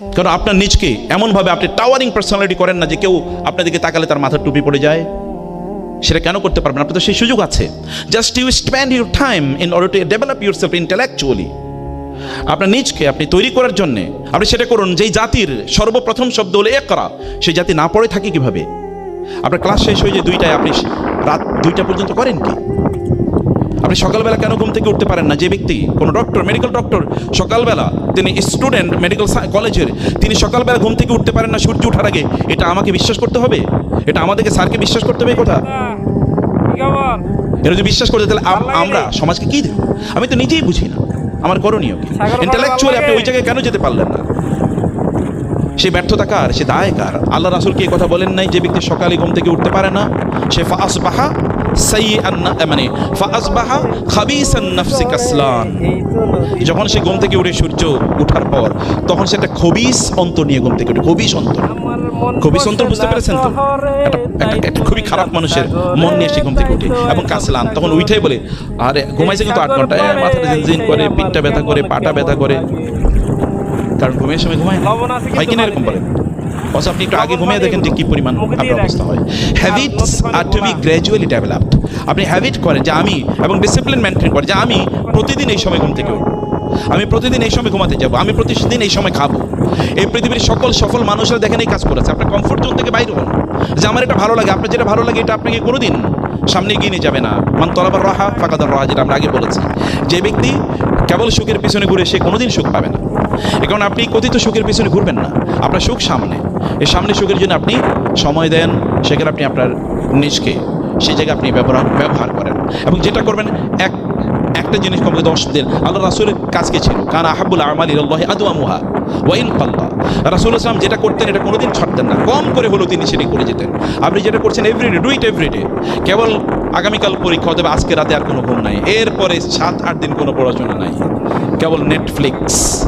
কারণ আপনার নিজকে এমনভাবে আপনি টাওয়ারিং পার্সোনালিটি করেন না যে কেউ আপনার দিকে তাকালে তার মাথার টুপি পড়ে যায়। সেটা কেন করতে পারবেন? আপনার তো সেই সুযোগ আছে। Just you spend your time in order to develop yourself intellectually আপনার নিজকে আপনি তৈরি করার জন্য আপনি সেটা করুন। যেই জাতির সর্বপ্রথম শব্দ হলো করা সেই জাতি না পড়ে থাকে কীভাবে? আপনার ক্লাস শেষ হয়ে যে দুইটায় আপনি রাত দুইটা পর্যন্ত করেন কি? আপনি সকালবেলা কেন ঘুম থেকে উঠতে পারেন না? যে ব্যক্তি কোনো ডক্টর মেডিকেল ডক্টর সকালবেলা তিনি স্টুডেন্ট মেডিকেল কলেজের তিনি সকালবেলা ঘুম থেকে উঠতে পারেন না সূর্য ওঠার আগে। এটা আমাকে বিশ্বাস করতে হবে? এটা আমাদেরকে স্যারকে বিশ্বাস করতে হবে এই কথা? এটা যদি বিশ্বাস করতে তাহলে আমরা সমাজকে কি দেব? আমি তো নিজেই বুঝি না। আমার করণীয় কি? ইন্টেলেকচুয়ালি আপনি ওই জায়গায় কেন যেতে পারলেন না? সে ব্যর্থতা কার? সে দায় কার? আল্লাহ রাসুল কি কথা বলেন নাই যে ব্যক্তি সকালে ঘুম থেকে উঠতে পারে না? সে ফাস বাহা মানে। যখন সে ঘুম থেকে উঠে সূর্য ওঠার পর, তখন সে একটা খবিস অন্তর নিয়ে ঘুম থেকে উঠে, খবিস অন্তর খবিস অন্তর বুঝতে পেরেছেন তো একটা খুবই খারাপ মানুষের মন নিয়ে সে ঘুম থেকে উঠে এবং কাসলান তখন উঠেই বলে, আরে, ঘুমাইছে কিন্তু আট ঘণ্টা মাথাটা ঝিনঝিন করে, পিঠটা ব্যথা করে, পাটা ব্যথা করে। কারণ ঘুমের সময় ঘুমায় না। হয় কিনা এরকম। বলেন? অথচ আপনি একটু আগে ঘুমিয়ে দেখেন যে কি পরিমাণ আপনার অবস্থা হয়। Habits are to be gradually developed আপনি হ্যাবিট করেন যে আমি এবং ডিসিপ্লিন মেনটেন করেন যে আমি প্রতিদিন এই সময় ঘুম থেকে উঠবো। আমি প্রতিদিন এই সময় ঘুমাতে যাব। আমি প্রতিদিন এই সময় খাব। এই পৃথিবীর সকল সফল মানুষরা দেখেন এই কাজ করেছে। আপনার কমফোর্ট জোন থেকে বাইরে হন। যে আমার এটা ভালো লাগে আপনার যেটা ভালো লাগে এটা আপনাকে কোনোদিন সামনে এগিয়ে নিয়ে যাবে না। মান তলাবার রহা ফাঁকাদার রহা যেটা আমরা আগে বলেছি। যে ব্যক্তি কেবল সুখের পিছনে ঘুরে সে কোনোদিন সুখ পাবে না। এ কারণে আপনি কথিত সুখের পিছনে ঘুরবেন না। আপনার সুখ সামনে। এই সামনে সুখের জন্য আপনি সময় দেন, সেখানে আপনি আপনার নিজকে, সেই জায়গায় আপনি ব্যবহার ব্যবহার করেন। এবং যেটা করবেন, এক, একটা জিনিস কমকে দশ দিন। আল্লাহ রাসুলের কাজকে ছিল কারণ আহাবুল আমাল ইল্লাহ আদুয়া মুহা ওয়াইন পাল্লা রাসুল ইসলাম যেটা করতেন, এটা কোনোদিন ছাড়তেন না। কম করে হলেও তিনি সেটি করে যেতেন। আপনি যেটা করছেন এভরিডে ডু ইট এভরিডে কেবল আগামীকাল পরীক্ষা, অথবা আজকে রাতে আর কোনো ঘুম নাই। এরপরে সাত, আট দিন কোনো পড়াশোনা নাই। কেবল Netflix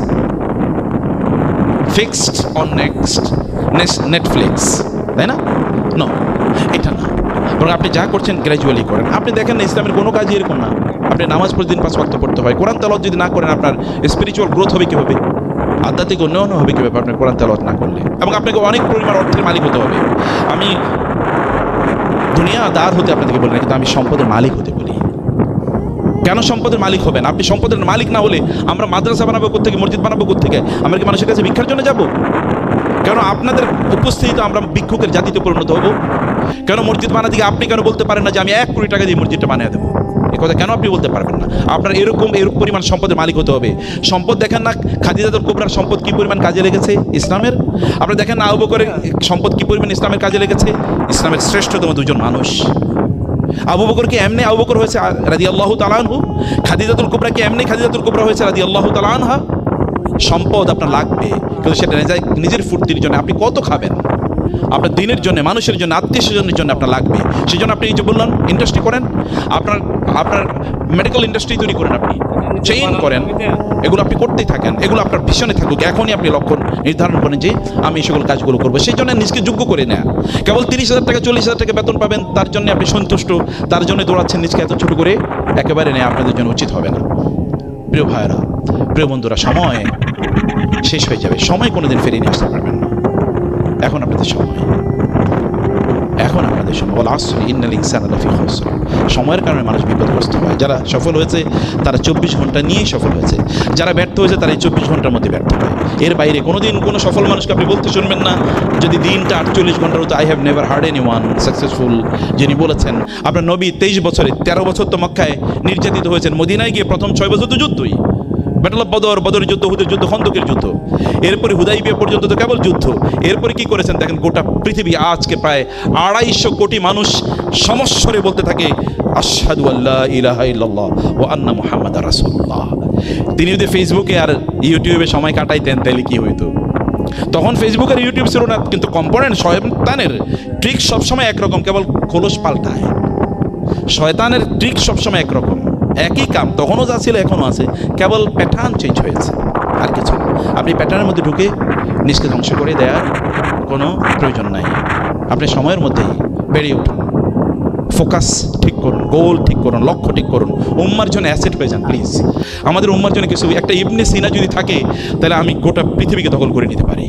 fixed on next Netflix তাই না? নো এটা না। বরং আপনি যা করছেন গ্র্যাজুয়ালি করেন। আপনি দেখেন না, ইসলামের কোনো কাজই এরকম না। আপনি নামাজ প্রতিদিন পাঁচ ওয়াক্ত পড়তে হয়। কোরআন তেলত যদি না করেন, আপনার স্পিরিচুয়াল গ্রোথ হবে কীভাবে আধ্যাত্মিক উন্নয়ন হবে কীভাবে আপনার কোরআন তেলত না করলে? এবং আপনাকে অনেক পরিমাণ অর্থের মালিক হতে হবে। আমি দুনিয়া দার হতে আপনাদেরকে বলি না, কিন্তু আমি সম্পদের মালিক হতে বলি। কেন সম্পদের মালিক হবেন? আপনি সম্পদের মালিক না হলে আমরা মাদ্রাসা বানাবো থেকে মসজিদ বানাবো থেকে আমরা কি মানুষের কাছে ভিক্ষার জন্য যাব? কেন আপনাদের উপস্থিতিতে আমরা ভিক্ষুকের জাতিতে পরিণত হব? কেন মসজিদ বানা দিকে আপনি কেন বলতে পারেন না যে আমি এক কোটি টাকা দিয়ে মসজিদটা বানিয়ে দেবো? এ কথা কেন আপনি বলতে পারবেন না? আপনার এরকম এরকম পরিমাণ সম্পদের মালিক হতে হবে। সম্পদ দেখেন না খাদিজাতুল কুবরার সম্পদ কী পরিমাণ কাজে লেগেছে? ইসলামের? আপনি দেখেন না আবু করে সম্পদ কি পরিমাণ ইসলামের কাজে লেগেছে? ইসলামের শ্রেষ্ঠতম দুজন মানুষ। আবু বকর কি এমনি আবু বকর হয়েছে রাজি আল্লাহ তালানহু খাদিজাতুল কুবরা কি এমনি খাদিজাতুল কুবরা হয়েছে রাজি আল্লাহ তালানহা সম্পদ আপনার লাগবে, কিন্তু সেটা নিজে- নিজের ফুর্তির জন্য। আপনি কত খাবেন? আপনার দিনের জন্য, মানুষের জন্য, আত্মীয় স্বজনের জন্য আপনার লাগবে। সেই জন্য আপনি এই যে বললাম ইন্ডাস্ট্রি করেন, আপনার আপনার মেডিকেল ইন্ডাস্ট্রি তৈরি করেন আপনি। চেইন করেন, এগুলো আপনি করতেই থাকেন, এগুলো আপনার ভীষণে থাকুক, এখনই আপনি লক্ষ্য নির্ধারণ করেন যে, আমি এই সকল কাজগুলো করব। সেই জন্য নিজকে যোগ্য করে নেয়া। কেবল তিরিশ হাজার টাকা, চল্লিশ হাজার টাকা বেতন পাবেন, তার জন্য আপনি সন্তুষ্ট, তার জন্য দৌড়াচ্ছেন নিজকে এত ছোট করে, একেবারে নেওয়া আপনাদের জন্য উচিত হবে না। প্রিয় ভাইয়েরা, প্রিয় বন্ধুরা, সময় শেষ হয়ে যাবে, সময় কোনোদিন ফিরিয়ে নিয়ে আসতে না। এখন আপনাদের সময়। এখন আপনাদের সময়। বলা আসলে ইন্নাল ইনসান লাফি খসর। সময়ের কারণে মানুষ বিপদগ্রস্ত হয়। যারা সফল হয়েছে, তারা চব্বিশ ঘণ্টা নিয়েই সফল হয়েছে। যারা ব্যর্থ হয়েছে, তারা এই চব্বিশ ঘণ্টার মধ্যে ব্যর্থ হয়। এর বাইরে কোনোদিন কোনো সফল মানুষকে আপনি বলতে শুনবেন না। যদি দিনটা আটচল্লিশ ঘণ্টার হতো I have never heard anyone successful যিনি বলেছেন, আপনার নবী তেইশ বছরে, তেরো বছর তো মক্কায় নির্যাতিত হয়েছেন। মদিনায় গিয়ে প্রথম ছয় বছর তো যুদ্ধই। ব্যাটল অফ বদর বদর যুদ্ধ হুদের যুদ্ধ, খন্দকের যুদ্ধ। এরপরে হুদাইবিয়া পর্যন্ত তো কেবল যুদ্ধ। এরপরে কি করেছেন দেখেন, গোটা পৃথিবী আজকে প্রায় আড়াইশো কোটি মানুষ সমস্বরে বলতে থাকে, আশহাদু আল্লাহ ইলাহা ইল্লাল্লাহ ও আন্না মুহাম্মাদ রাসূলুল্লাহ। তিনি যদি ফেসবুকে আর ইউটিউবে সময় কাটাইতেন তাহলে কি হইতো? তখন ফেসবুক আর ইউটিউব ছিল না, কিন্তু কম্পোনেন্ট শয়তানের ট্রিক সবসময় একরকম, কেবল খোলস পাল্টায়। শয়তানের ট্রিক সবসময় একরকম। একই কাম তখনও যা ছিল এখনও আছে, কেবল প্যাটার্ন চেঞ্জ হয়েছে। আর কিছু আপনি প্যাটার্নের মধ্যে ঢুকে নিজকে ধ্বংস করে দেওয়ার কোনো প্রয়োজন নাই। আপনি সময়ের মধ্যেই বেরিয়ে উঠুন। ফোকাস ঠিক করুন, গোল ঠিক করুন, লক্ষ্য ঠিক করুন। উম্মার জন্য অ্যাসেট হয়ে যান, প্লিজ। আমাদের উম্মার জন্য কিছু, একটা ইবনে সিনা যদি থাকে, তাহলে আমি গোটা পৃথিবীকে দখল করে নিতে পারি।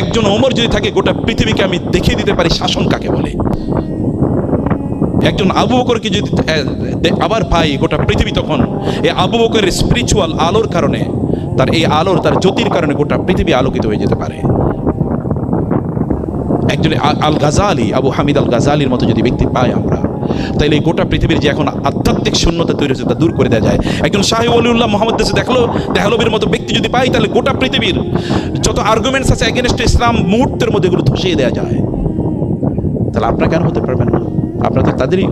একজন ওমর যদি থাকে, গোটা পৃথিবীকে আমি দেখিয়ে দিতে পারি শাসন কাকে বলে। একজন আবু বকরকে যদি আবার পাই গোটা পৃথিবী তখন এই আবু বকরের স্পিরিচুয়াল আলোর কারণে তার এই আলোর, তার জ্যোতির কারণে গোটা পৃথিবী আলোকিত হয়ে যেতে পারে। একজন আল গাজালি আবু হামিদ আল গাজালির মতো যদি ব্যক্তি পাই আমরা তাহলে এই গোটা পৃথিবীর যে এখন আধ্যাত্মিক শূন্যতা তৈরি হয়েছে তা দূর করে দেওয়া যায়। একজন শাহি অলিউল্লাহ মোহাম্মদ দেশে দেখল, দেহলবির মতো ব্যক্তি যদি পাই, তাহলে গোটা পৃথিবীর যত আর্গুমেন্টস আছে এগেনস্ট ইসলাম মুহূর্তের মধ্যে এগুলো ধসিয়ে দেওয়া যায়। তাহলে আপনারা কেন হতে পারবেন না? আপনারা তো তাদেরই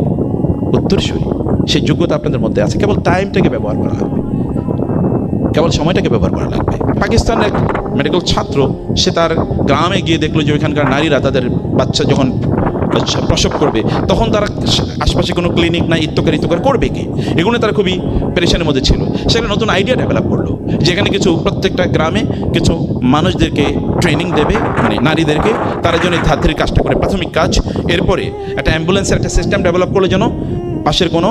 উত্তরসূরি। সেই যোগ্যতা আপনাদের মধ্যে আছে। কেবল টাইমটাকে ব্যবহার করা লাগবে। কেবল সময়টাকে ব্যবহার করা লাগবে। পাকিস্তানের মেডিকেল ছাত্র, সে তার গ্রামে গিয়ে দেখল যে ওইখানকার নারীরা তাদের বাচ্চা যখন প্রসব করবে, তখন তারা আশপাশে কোনো ক্লিনিক নাই ইত্যকার ইত্যকার করবে কি? এগুলো তারা খুবই পেরেশানের মধ্যে ছিল। সেখানে নতুন আইডিয়া ডেভেলপ করল যেখানে কিছু প্রত্যেকটা গ্রামে কিছু মানুষদেরকে ট্রেনিং দেবে মানে নারীদেরকে, তারা যেন ধাত্রীর কাজটা করে। প্রাথমিক কাজ, এরপরে একটা অ্যাম্বুলেন্সের একটা সিস্টেম ডেভেলপ করল যেন পাশের কোনো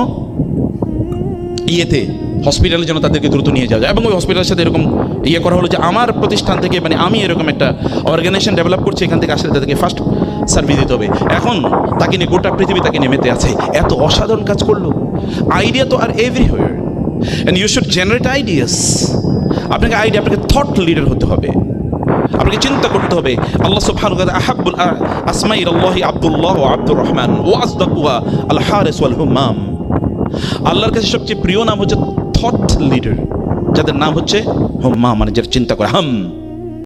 ইয়েতে হসপিটালে যেন তাদেরকে দ্রুত নিয়ে যাওয়া যায়। এবং ওই হসপিটালের সাথে এরকম ইয়ে করা হলো যে আমার প্রতিষ্ঠান থেকে মানে আমি এরকম একটা অর্গানাইজেশন ডেভেলপ করছি, এখান থেকে আসলে তাদেরকে ফার্স্ট সার্ভিস দিতে হবে। এখন তাকে নিয়ে গোটা পৃথিবী তাকে নেমেতে আছে। এত অসাধারণ কাজ করল। আইডিয়া তো আর everywhere and you should generate ideas আপনাকে আইডিয়া আপনাকে থট লিডার হতে হবে। আপনাকে চিন্তা করতে হবে। আল্লাহ সুবহানাহু ওয়া আহাব্বুল আসমাই আল্লাহি আব্দুল্লাহ আব্দুর রহমান ওয়া আসদাকুহা আল হারিস ওয়াল হুমাম আল্লাহর কাছে সবচেয়ে প্রিয় নাম হচ্ছে থট লিডার যাদের নাম হচ্ছে হোম্মা মানে যারা চিন্তা করে হাম।